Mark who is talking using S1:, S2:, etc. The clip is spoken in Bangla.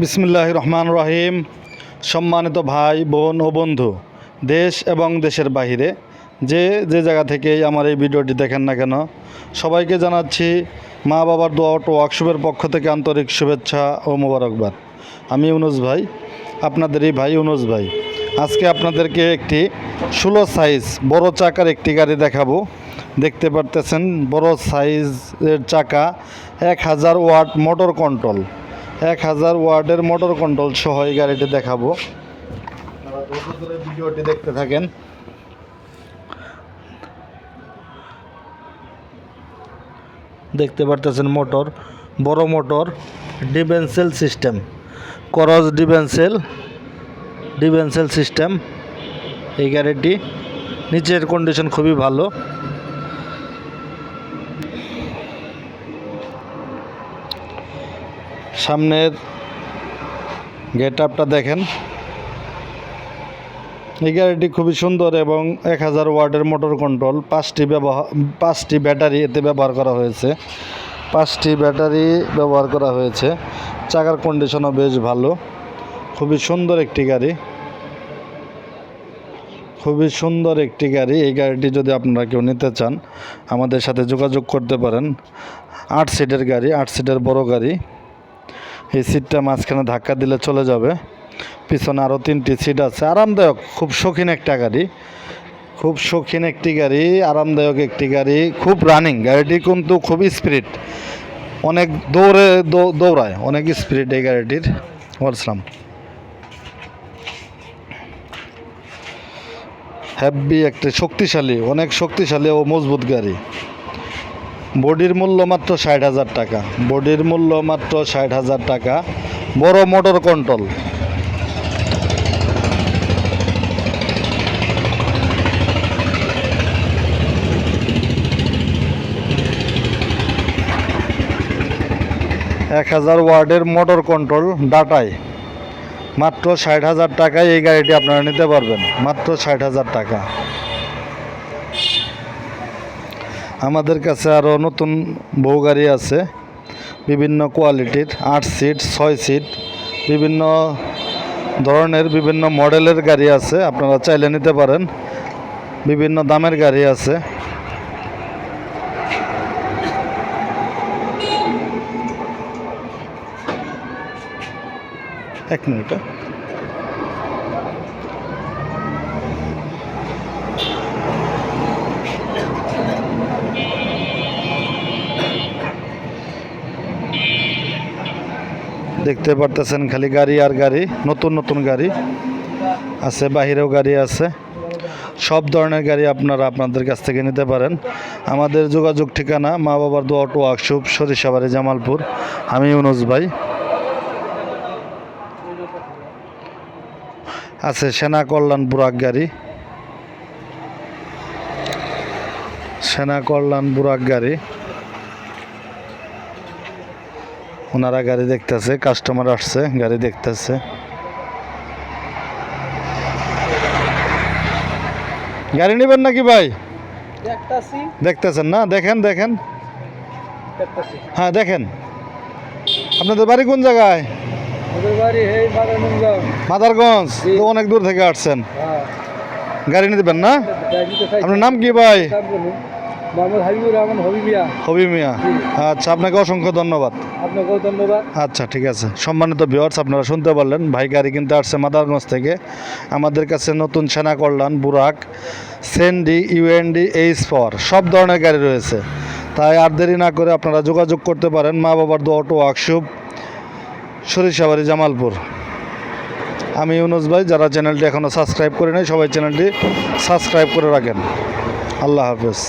S1: বিসমিল্লাহ রহমান রহিম। সম্মানিত ভাই, বোন ও বন্ধু, দেশ এবং দেশের বাহিরে, যে যে জায়গা থেকেই আমার এই ভিডিওটি দেখেন না কেন, সবাইকে জানাচ্ছি মা বাবার দোয়া অটো ওয়ার্কশপের পক্ষ থেকে আন্তরিক শুভেচ্ছা ও মোবারকবাদ। আমি ইউনুস ভাই, আপনাদেরই ভাই ইউনুস ভাই। আজকে আপনাদেরকে একটি ষোলো সাইজ বড় চাকার একটি গাড়ি দেখাবো। দেখতে পারতেছেন, বড় সাইজের চাকা, এক হাজার ওয়াট মোটর কন্ট্রোল। এক হাজার ওয়ার্ডের মোটর কন্ট্রোল সহ এই গাড়িটি দেখাবো। ভিডিওটি দেখতে থাকেন। দেখতে পারতেছেন মোটর বড় মোটর ডিভেন্সেল সিস্টেম করজ ডিভেন্সেল ডিভেন্সেল সিস্টেম এই গাড়িটি, নিচের কন্ডিশন খুবই ভালো। সামনের গেট আপটা দেখেন। এই গাড়িটি খুবই সুন্দর এবং এক হাজার ওয়ার্ডের মোটর কন্ট্রোল পাঁচটি ব্যবহার পাঁচটি ব্যাটারি এতে ব্যবহার করা হয়েছে। পাঁচটি ব্যাটারি ব্যবহার করা হয়েছে। চাকার কন্ডিশনও বেশ ভালো। খুবই সুন্দর একটি গাড়ি। খুবই সুন্দর একটি গাড়ি। এই গাড়িটি যদি আপনারা কেউ নিতে চান, আমাদের সাথে যোগাযোগ করতে পারেন। আট সিটের গাড়ি, আট সিটের বড় গাড়ি। এই সিটটা মাঝখানে ধাক্কা দিলে চলে যাবে। পিছনে আরও তিনটি সিট আছে। আরামদায়ক, খুব শৌখিন একটা গাড়ি। খুব শৌখিন একটি গাড়ি, আরামদায়ক একটি গাড়ি। খুব রানিং গাড়িটি কিন্তু খুব স্পিড অনেক দৌড়ে দৌড়ায়, অনেক স্পিড এই গাড়িটির। বলছিলাম হ্যাভি একটি শক্তিশালী, অনেক শক্তিশালী ও মজবুত গাড়ি। বডির মূল্য মাত্র ষাট হাজার টাকা। বডির মূল্য মাত্র ষাট হাজার টাকা। বড় মোটর কন্ট্রোল। এক হাজার ওয়ার্ডের মোটর কন্ট্রোল ডাটায়। মাত্র ষাট হাজার টাকায় এই গাড়িটি আপনারা নিতে পারবেন। মাত্র ষাট হাজার টাকা। আমাদের কাছে আরও নতুন বউ গাড়ি আছে। বিভিন্ন কোয়ালিটির, আট সিট, ছয় সিট, বিভিন্ন ধরনের, বিভিন্ন মডেলের গাড়ি আছে, আপনারা চাইলে নিতে পারেন। বিভিন্ন দামের গাড়ি আছে। এক মিনিট দেখতে পারতেছেন খালি গাড়ি আর গাড়ি, নতুন নতুন গাড়ি আছে, বাহিরেও গাড়ি আছে। সব ধরনের গাড়ি আপনারা আপনাদের কাছ থেকে নিতে পারেন। আমাদের যোগাযোগ ঠিকানা মা বাবার দোয়া অটো ওয়ার্কশপ, সরিষাবাড়ি, জামালপুর। আমি ইউনুস ভাই। আছে সেনা কল্যাণ বুরাক গাড়ি। সেনা কল্যাণ বুরাক গাড়ি। ওনারা গাড়ি দেখতেছে কাস্টমার আসছে গাড়ি দেখতেছে। গাড়ি নেবেন নাকি ভাই? দেখতেছেন না? দেখেন দেখেন। হ্যাঁ দেখেন। আপনাদের বাড়ি কোন জায়গায়? মাদারগঞ্জ? তো অনেক দূর থেকে আসছেন।
S2: হ্যাঁ।
S1: গাড়ি নিতেবেন না? আপনার নাম কি ভাই?
S2: মোহাম্মদ হাবিবুর রহমান হবিবিয়া
S1: হবি মিয়া। আচ্ছা আপনাকে অসংখ্য ধন্যবাদ।
S2: আপনাকেও ধন্যবাদ।
S1: আচ্ছা ঠিক আছে। সম্মানিত আপনারা শুনতে পারলেন ভাই গাড়ি কিনতে আসছে মাদারগঞ্জ থেকে। আমাদের কাছে নতুন সেনা কল্যাণ বুরাক সেন্ডি ইউএনডি এইচ সব ধরনের গাড়ি রয়েছে। তাই আর দেরি না করে আপনারা যোগাযোগ করতে পারেন মা বাবার দো অটো ওয়ার্কশপ সরিষাবাড়ি জামালপুর। আমি ইউনুস ভাই যারা চ্যানেলটি এখনও সাবস্ক্রাইব করে নেই সবাই চ্যানেলটি সাবস্ক্রাইব করে রাখেন। আল্লাহ হাফেজ।